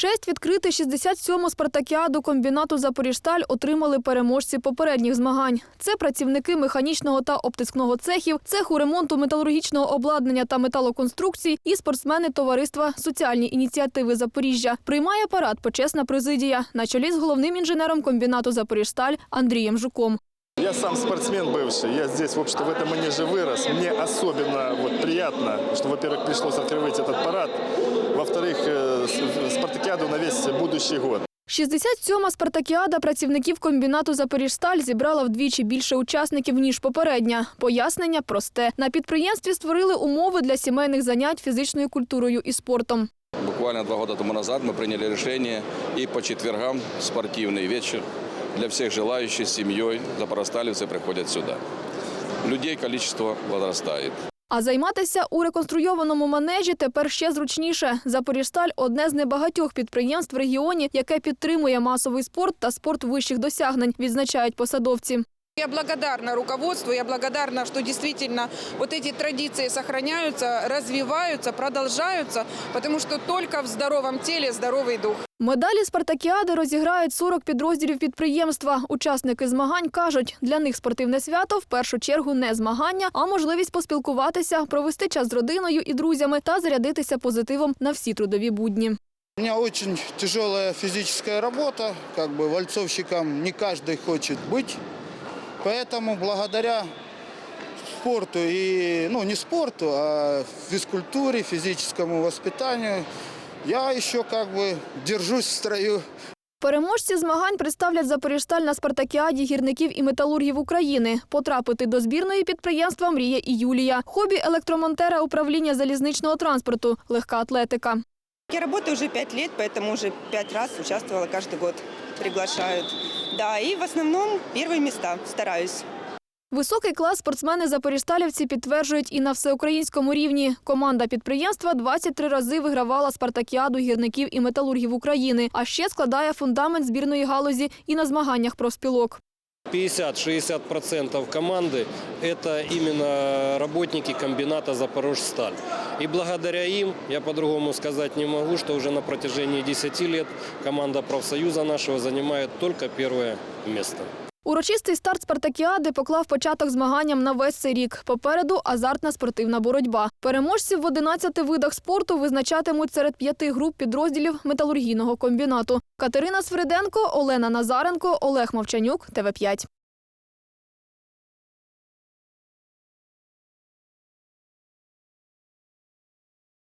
Честь відкрити 67-му спартакіаду комбінату Запоріжсталь отримали переможці попередніх змагань. Це працівники механічного та оптискного цехів, цеху ремонту металургічного обладнання та металоконструкцій і спортсмени товариства Соціальні ініціативи Запоріжжя. Приймає парад почесна президія на чолі з головним інженером комбінату Запоріжсталь Андрієм Жуком. Я сам спортсмен бывший, я здесь, в общем-то, в этом манеже вырос. Мне особенно вот, приятно, что, во-первых, пришлось открывать этот парад, во-вторых, э, с- спартакиаду на весь будущий год. 67-ма спартакіада працівників комбінату Запоріжсталь зібрала вдвічі більше учасників ніж попередня. Пояснення просте. На підприємстві створили умови для сімейних занять фізичною культурою і спортом. Буквально два года тому назад мы приняли решение и по четвергам спортивный вечер для всех желающих с семьей запоросталевцы приходят сюда. Людей количество возрастает. А займатися у реконструйованому манежі тепер ще зручніше. Запоріжсталь – одне з небагатьох підприємств в регіоні, яке підтримує масовий спорт та спорт вищих досягнень, відзначають посадовці. Я благодарна руководству, я благодарна, что действительно вот эти традиции сохраняются, развиваются, продолжаются, потому что только в здоровом теле здоровый дух. Медалі спартакіади розіграють 40 підрозділів підприємства. Учасники змагань кажуть, для них спортивне свято в першу чергу не змагання, а можливість поспілкуватися, провести час з родиною і друзями та зарядитися позитивом на всі трудові будні. У меня очень тяжелая физическая работа, как бы вальцовщиком не каждый хочет быть. Поэтому благодаря спорту и, ну не спорту, а физкультуре, физическому воспитанию, я еще как бы держусь в строю. Переможці змагань представлять Запоріжсталь на спартакіаді гірників і металургів України. Потрапити до збірної підприємства мріє і Юлія. Хобі електромонтера управління залізничного транспорту, легка атлетика. Я работаю уже пять лет, поэтому уже пять раз участвовала каждый год. Приглашают. Да, и в основном первые места стараюсь. Високий клас спортсмени запоріжсталівці підтверджують і на всеукраїнському рівні. Команда підприємства 23 рази вигравала спартакіаду гірників і металургів України, а ще складає фундамент збірної галузі і на змаганнях профспілок. 50-60% команды – это именно работники комбината «Запорожсталь». И благодаря им, я по-другому сказать не могу, что уже на протяжении 10 лет команда профсоюза нашего занимает только первое место. Урочистий старт спартакіади поклав початок змаганням на весь цей рік. Попереду азартна спортивна боротьба. Переможців в 11 видах спорту визначатимуть серед п'яти груп підрозділів металургійного комбінату. Катерина Свириденко, Олена Назаренко, Олег Мовчанюк, ТВ5.